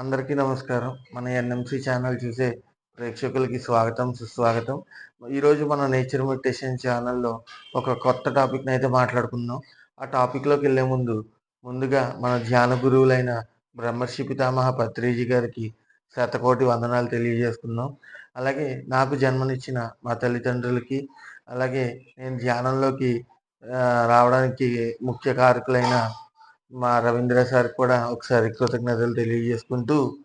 అందరికీ నమస్కారం. మన ఎన్ఎంసి ఛానల్ చూసే ప్రేక్షకులకి స్వాగతం సుస్వాగతం. ఈరోజు మన నేచర్ మెడిటేషన్ ఛానల్లో ఒక కొత్త టాపిక్ని అయితే మాట్లాడుకుందాం. ఆ టాపిక్లోకి వెళ్ళే ముందు ముందుగా మన ధ్యాన గురువులైన బ్రహ్మర్షి పితామహ పత్రిజీ గారికి శతకోటి వందనాలు తెలియజేసుకుందాం. అలాగే నాకు జన్మనిచ్చిన మా తల్లిదండ్రులకి అలాగే నేను ధ్యానంలోకి రావడానికి ముఖ్య కారకులైన మా రవీంద్ర సార్ కూడా ఒకసారి కృతజ్ఞతలు తెలియజేసుకుంటూ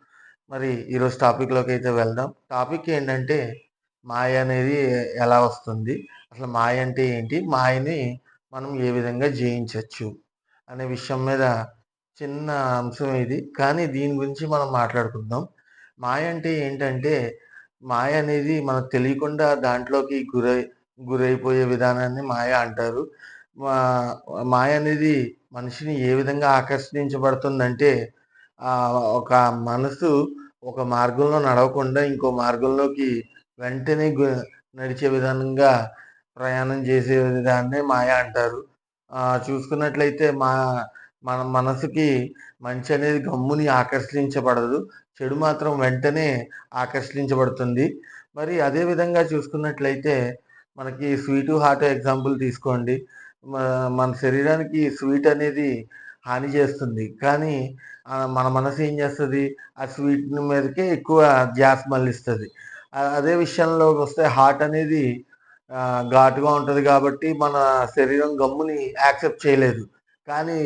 మరి ఈరోజు టాపిక్లోకి అయితే వెళ్దాం. టాపిక్ ఏంటంటే మాయ అనేది ఎలా వస్తుంది? అసలు మాయ అంటే ఏంటి? మాయని మనం ఏ విధంగా జయించవచ్చు అనే విషయం మీద చిన్న అంశం ఇది. కానీ దీని గురించి మనం మాట్లాడుకుందాం. మాయ అంటే ఏంటంటే మాయ అనేది మనకు తెలియకుండా దాంట్లోకి గురై గురైపోయే విధానాన్ని మాయ అంటారు. మా- మాయ అనేది మనిషిని ఏ విధంగా ఆకర్షించబడుతుందంటే ఒక మనసు ఒక మార్గంలో నడవకుండా ఇంకో మార్గంలోకి వెంటనే నడిచే విధంగా ప్రయాణం చేసే విధాన్నే మాయ అంటారు. చూసుకున్నట్లయితే మా మన మనసుకి మంచి అనేది గమ్ముని ఆకర్షించబడదు. చెడు మాత్రం వెంటనే ఆకర్షించబడుతుంది. మరి అదే విధంగా చూసుకున్నట్లయితే మనకి స్వీటు హార్ట్ ఎగ్జాంపుల్ తీసుకోండి. మన శరీరానికి స్వీట్ అనేది హాని చేస్తుంది. కానీ మన మనసు ఏం చేస్తుంది? ఆ స్వీట్ మీదకే ఎక్కువ గ్యాస్ మళ్ళిస్తుంది. అదే విషయంలోకి వస్తే హార్ట్ అనేది ఘాటుగా ఉంటుంది కాబట్టి మన శరీరం గమ్ముని యాక్సెప్ట్ చేయలేదు. కానీ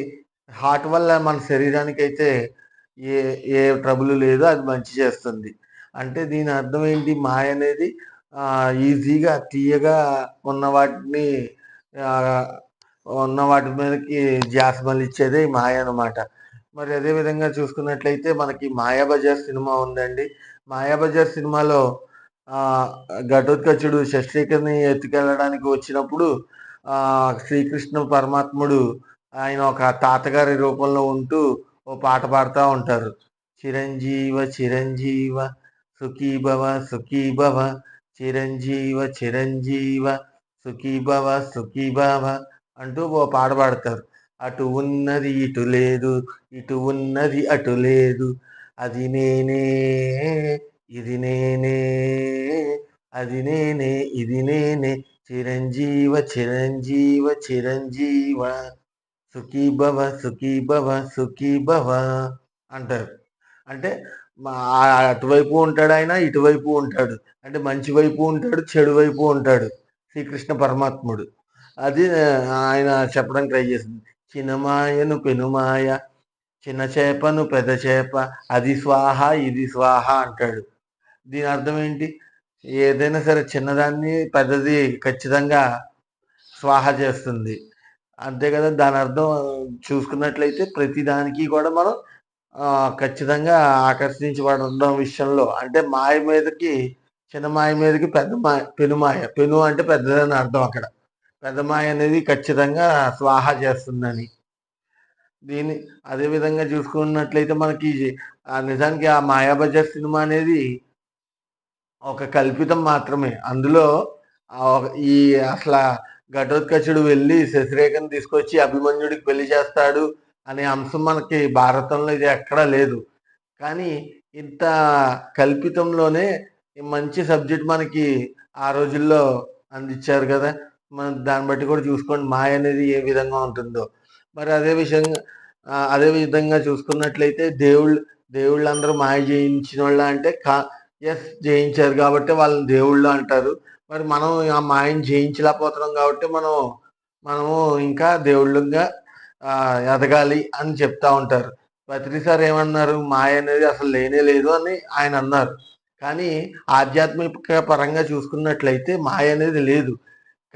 హార్ట్ వల్ల మన శరీరానికి అయితే ఏ ఏ ట్రబుల్ లేదు అది మంచి చేస్తుంది. అంటే దీని అర్థం ఏంటి? మాయ అనేది ఈజీగా తీయగా ఉన్న వాటిని ఉన్న వాటి మీదకి ధ్యాస మళ్ళిచ్చేదే ఈ మాయ అన్నమాట. మరి అదే విధంగా చూసుకున్నట్లయితే మనకి మాయాబజార్ సినిమా ఉందండి. మాయాబజార్ సినిమాలో ఘటోత్కచుడు షష్ఠీకర్ని ఎత్తుకెళ్ళడానికి వచ్చినప్పుడు శ్రీకృష్ణ పరమాత్ముడు ఆయన ఒక తాతగారి రూపంలో ఉంటూ ఓ పాట పాడుతూ ఉంటారు. చిరంజీవ చిరంజీవ సుఖీభవ సుఖీభవ చిరంజీవ చిరంజీవ సుఖీభవ సుఖీభవ అంటూ ఓ పాట పాడతారు. అటు ఉన్నది ఇటు లేదు ఇటు ఉన్నది అటు లేదు అది నేనే ఇది నేనే అది నేనే ఇది నేనే చిరంజీవ చిరంజీవ చిరంజీవ సుఖీ భవ సుఖీ భవ సుఖీ భవ అంటారు. అంటే మా అటువైపు ఉంటాడు ఆయన ఇటువైపు ఉంటాడు. అంటే మంచి వైపు ఉంటాడు చెడు వైపు ఉంటాడు శ్రీకృష్ణ పరమాత్ముడు. అది ఆయన చెప్పడానికి ట్రై చేసింది. చిన్నమాయను పెనుమాయ చిన్న చేపను పెద్ద చేప అది స్వాహ ఇది స్వాహ అంటాడు. దీని అర్థం ఏంటి? ఏదైనా సరే చిన్నదాన్ని పెద్దది ఖచ్చితంగా స్వాహ చేస్తుంది. అంతే కదా దాని అర్థం చూసుకున్నట్లయితే ప్రతి దానికి కూడా మనం ఖచ్చితంగా ఆకర్షించబడడం విషయంలో అంటే మాయ మీదకి చిన్న మాయ మీదకి పెద్ద మాయ పెనుమాయ పెను అంటే పెద్దదని అర్థం అక్కడ. పెద్ద అనేది ఖచ్చితంగా స్వాహ చేస్తుందని. దీని అదేవిధంగా చూసుకున్నట్లయితే మనకి ఆ నిజానికి ఆ మాయాబజార్ సినిమా అనేది ఒక కల్పితం మాత్రమే. అందులో ఈ అసలు ఘటోత్కచుడు వెళ్ళి శశిరేఖను తీసుకొచ్చి అభిమన్యుడికి పెళ్ళి చేస్తాడు అనే అంశం మనకి భారతంలో ఇది ఎక్కడా లేదు. కానీ ఇంత కల్పితంలోనే మంచి సబ్జెక్ట్ మనకి ఆ రోజుల్లో అందించారు కదా. మనం దాన్ని బట్టి కూడా చూసుకోండి. మాయ అనేది ఏ విధంగా ఉంటుందో. మరి అదే విషయంగా అదే విధంగా చూసుకున్నట్లయితే దేవుళ్ళు దేవుళ్ళందరూ మాయ జయించిన వాళ్ళ అంటే కా ఎస్ జయించారు కాబట్టి వాళ్ళని దేవుళ్ళు అంటారు. మరి మనం ఆ మాయని జయించలేకపోతున్నాం కాబట్టి మనం మనము ఇంకా దేవుళ్ళుగా ఎదగాలి అని చెప్తా ఉంటారు. ప్రతిసారి ఏమన్నారు? మాయ అనేది అసలు లేనే లేదు అని ఆయన అన్నారు. కానీ ఆధ్యాత్మిక పరంగా చూసుకున్నట్లయితే మాయ అనేది లేదు.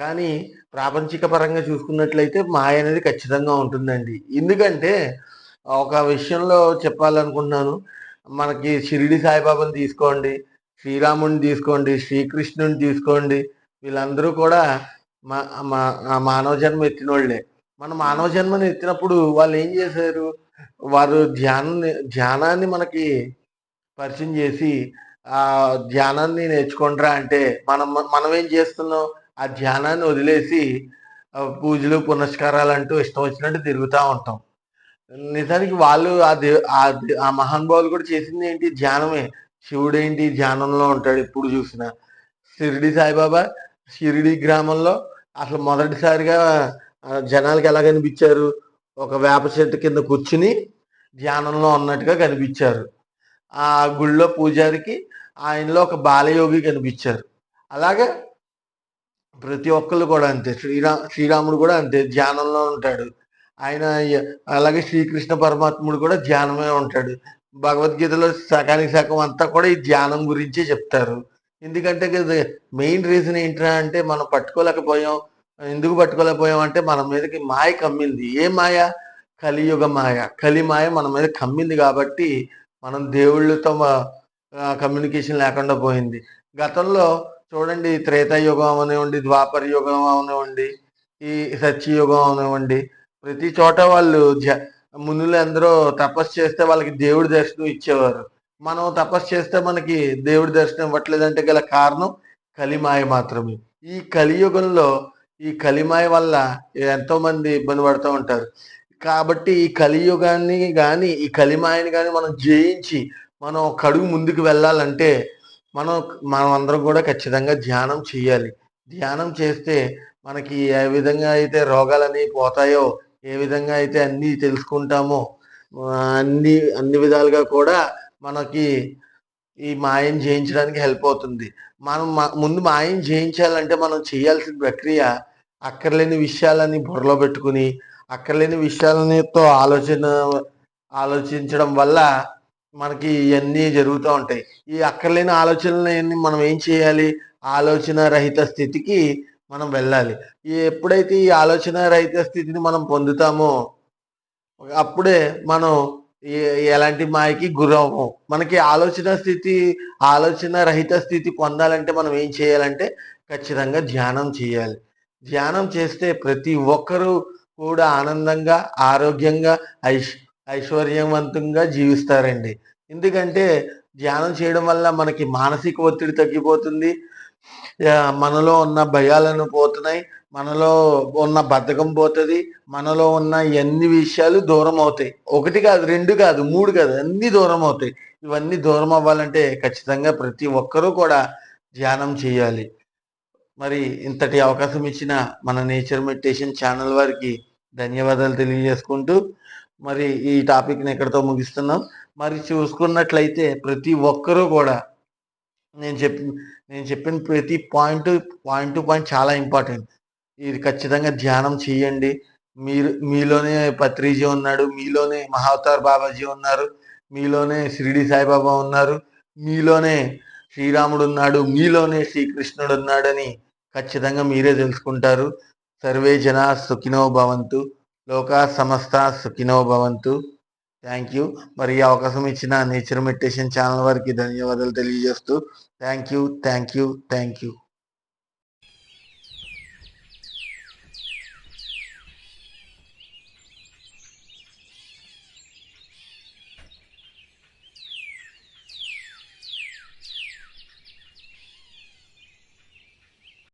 కానీ ప్రాపంచిక పరంగా చూసుకున్నట్లయితే మాయ అనేది ఖచ్చితంగా ఉంటుందండి. ఎందుకంటే ఒక విషయంలో చెప్పాలనుకుంటున్నాను. మనకి షిరిడి సాయిబాబాని తీసుకోండి శ్రీరాముని తీసుకోండి శ్రీకృష్ణుని తీసుకోండి. వీళ్ళందరూ కూడా మా మానవ జన్మ ఎత్తిన వాళ్ళే మన మానవ జన్మని ఎత్తినప్పుడు వాళ్ళు ఏం చేశారు? వారు ధ్యానాన్ని ధ్యానాన్ని మనకి పరిచయం చేసి ఆ ధ్యానాన్ని నేర్చుకుంటారా అంటే మనం మనం ఏం చేస్తున్నాం? ఆ ధ్యానాన్ని వదిలేసి పూజలు పునస్కారాలు అంటూ ఇష్టం వచ్చినట్టు తిరుగుతూ ఉంటాం. నిజానికి వాళ్ళు ఆ దే ఆ ఆ మహానుభావులు కూడా చేసింది ఏంటి? ధ్యానమే. శివుడు ఏంటి? ధ్యానంలో ఉంటాడు ఎప్పుడు చూసినా. షిరిడి సాయిబాబా షిరిడి గ్రామంలో అసలు మొదటిసారిగా జనాలకి ఎలా కనిపించారు? ఒక వేప చెట్టు కింద కూర్చుని ధ్యానంలో ఉన్నట్టుగా కనిపించారు. ఆ గుళ్ళో పూజారికి ఆయనలో ఒక బాలయోగి కనిపించారు. అలాగే ప్రతి ఒక్కళ్ళు కూడా అంతే. శ్రీరా శ్రీరాముడు కూడా అంతే ధ్యానంలో ఉంటాడు. ఆయన అలాగే శ్రీకృష్ణ పరమాత్ముడు కూడా ధ్యానమే ఉంటాడు. భగవద్గీతలో సకానికి సగం అంతా కూడా ఈ ధ్యానం గురించే చెప్తారు. ఎందుకంటే మెయిన్ రీజన్ ఏంట్రా అంటే మనం పట్టుకోలేకపోయాం ఎందుకు పట్టుకోలేకపోయాం అంటే మన మీదకి మాయ కమ్మింది. ఏ మాయ? కలియుగ మాయ. కలి మాయ మన మీద కమ్మింది కాబట్టి మనం దేవుళ్ళతో కమ్యూనికేషన్ లేకుండా పోయింది. గతంలో చూడండి త్రేతాయుగం అవనివ్వండి ద్వాపర యుగం అవనివ్వండి ఈ సత్యయుగం అవనివ్వండి. ప్రతి చోట వాళ్ళు జ మునులు ఎందరో తపస్సు చేస్తే వాళ్ళకి దేవుడి దర్శనం ఇచ్చేవారు. మనం తపస్సు చేస్తే మనకి దేవుడి దర్శనం ఇవ్వట్లేదంటే గల కారణం కలిమాయ మాత్రమే. ఈ కలియుగంలో ఈ కలిమాయ వల్ల ఎంతోమంది ఇబ్బంది పడుతూ ఉంటారు. కాబట్టి ఈ కలియుగాన్ని కానీ ఈ కలిమాయని కానీ మనం జయించి మనం ఒక అడుగు ముందుకు వెళ్ళాలంటే మనం మనం అందరం కూడా ఖచ్చితంగా ధ్యానం చేయాలి. ధ్యానం చేస్తే మనకి ఏ విధంగా అయితే రోగాలన్నీ పోతాయో ఏ విధంగా అయితే అన్నీ తెలుసుకుంటామో అన్ని అన్ని విధాలుగా కూడా మనకి ఈ మాయం చేయించడానికి హెల్ప్ అవుతుంది. మనం ముందు మాయం చేయించాలంటే మనం చేయాల్సిన ప్రక్రియ అక్కర్లేని విషయాలని బుర్రలో పెట్టుకుని అక్కర్లేని విషయాలతో ఆలోచన ఆలోచించడం వల్ల మనకి ఇవన్నీ జరుగుతూ ఉంటాయి. ఈ అక్కర్లేని ఆలోచనలు మనం ఏం చేయాలి? ఆలోచన రహిత స్థితికి మనం వెళ్ళాలి. ఎప్పుడైతే ఈ ఆలోచన రహిత స్థితిని మనం పొందుతామో అప్పుడే మనం ఎలాంటి మాయకి గురవము మనకి ఆలోచన స్థితి ఆలోచన రహిత స్థితి పొందాలంటే మనం ఏం చేయాలంటే ఖచ్చితంగా ధ్యానం చేయాలి. ధ్యానం చేస్తే ప్రతి ఒక్కరూ కూడా ఆనందంగా ఆరోగ్యంగా ఐష్ ఐశ్వర్యవంతంగా జీవిస్తారండి. ఎందుకంటే ధ్యానం చేయడం వల్ల మనకి మానసిక ఒత్తిడి తగ్గిపోతుంది. మనలో ఉన్న భయాలను పోతున్నాయి. మనలో ఉన్న బద్ధకం పోతుంది. మనలో ఉన్న ఎన్ని విషయాలు దూరం అవుతాయి. ఒకటి కాదు రెండు కాదు మూడు కాదు అన్ని దూరం అవుతాయి. ఇవన్నీ దూరం అవ్వాలంటే ఖచ్చితంగా ప్రతి ఒక్కరూ కూడా ధ్యానం చేయాలి. మరి ఇంతటి అవకాశం ఇచ్చిన మన నేచర్ మెడిటేషన్ ఛానల్ వారికి ధన్యవాదాలు తెలియజేసుకుంటూ మరి ఈ టాపిక్ని ఎక్కడితో ముగిస్తున్నాం. మరి చూసుకున్నట్లయితే ప్రతి ఒక్కరూ కూడా నేను చెప్పి నేను చెప్పిన ప్రతి పాయింట్ పాయింట్ టు పాయింట్ చాలా ఇంపార్టెంట్ ఇది ఖచ్చితంగా ధ్యానం చేయండి. మీరు మీలోనే పత్రిజీ ఉన్నాడు మీలోనే మహావతార్ బాబాజీ ఉన్నారు మీలోనే షిరిడి సాయిబాబా ఉన్నారు మీలోనే శ్రీరాముడు ఉన్నాడు మీలోనే శ్రీకృష్ణుడు ఉన్నాడని ఖచ్చితంగా మీరే తెలుసుకుంటారు. సర్వే జన సుఖినో భవంతు. లోకా సమస్త సుఖినో భవంతు. థ్యాంక్ యూ మరి ఈ అవకాశం ఇచ్చిన నేచర్ మెడిటేషన్ ఛానల్ వారికి ధన్యవాదాలు తెలియజేస్తూ. Thank you thank you thank you